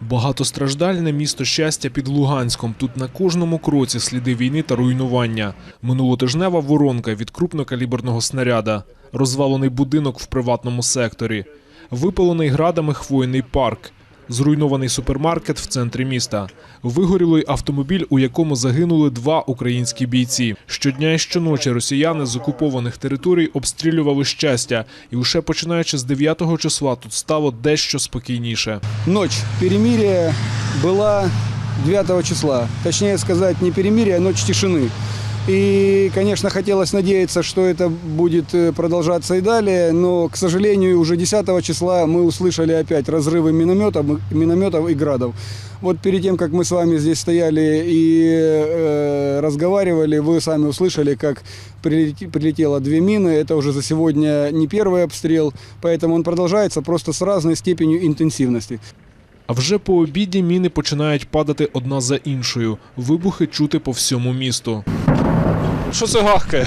Багатостраждальне місто щастя під Луганськом. Тут на кожному кроці сліди війни та руйнування. Минулотижнева воронка від крупнокаліберного снаряда, розвалений будинок в приватному секторі, випалений градами хвойний парк, зруйнований супермаркет в центрі міста, вигорілий автомобіль, у якому загинули два українські бійці. Щодня і щоночі росіяни з окупованих територій обстрілювали щастя, і лише починаючи з 9 числа тут стало дещо спокійніше. Ночь перемирия была 9 числа. Точнее сказать, не перемирие, а ночь тишины. И, конечно, хотелось надеяться, что это будет э, продолжаться и далее, но, к сожалению, уже 10 числа мы услышали опять разрывы минометов, минометов и градов. Вот перед тем, как мы с вами здесь стояли и э, разговаривали, вы сами услышали, как прилети- прилетело две мины. Это уже за сегодня не первый обстрел, поэтому он продолжается просто с разной степенью интенсивности. А вже по обіді міни починають падати одна за іншою. Вибухи чути по всьому місту. Що це гахкає?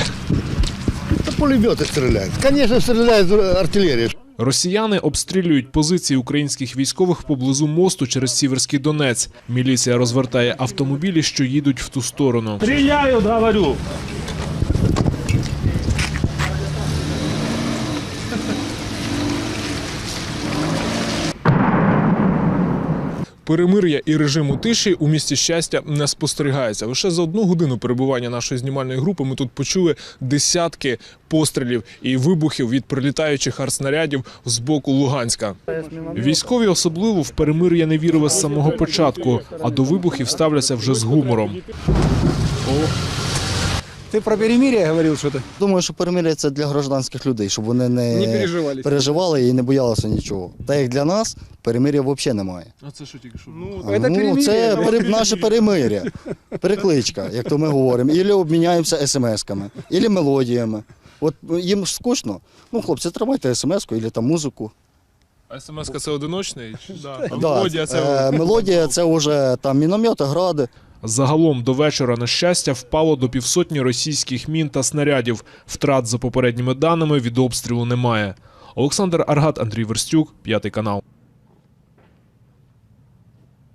Та пулеметы стріляють. Звісно, стріляють артилерія. Росіяни обстрілюють позиції українських військових поблизу мосту через Сіверський Донець. Міліція розвертає автомобілі, що їдуть в ту сторону. Стріляю, говорю. Перемир'я і режиму тиші у місті щастя не спостерігається. Лише за одну годину перебування нашої знімальної групи ми тут почули десятки пострілів і вибухів від прилітаючих артснарядів з боку Луганська. Військові особливо в перемир'я не вірили з самого початку, а до вибухів ставляться вже з гумором. Ты про перемирие говорил что-то? Думаю, що перемир'я це для гражданських людей, щоб вони не, Не переживали. переживали і не боялися нічого. Та як для нас, перемир'я взагалі немає. А це що тільки що? Ну, А, это ну, це пере, наше перемир'я, перекличка, як то ми говоримо. Ілі обміняємося смс-ками, ілі мелодіями. От їм ж скучно. Ну, хлопці, тримайте смс-ку, ілі там музику. А смс-ка це одиночний? Да. Да, е, мелодія це вже там міномети, гради. Загалом до вечора на щастя впало до півсотні російських мін та снарядів. Втрат за попередніми даними від обстрілу немає. Олександр Аргат, Андрій Верстюк, п'ятий канал.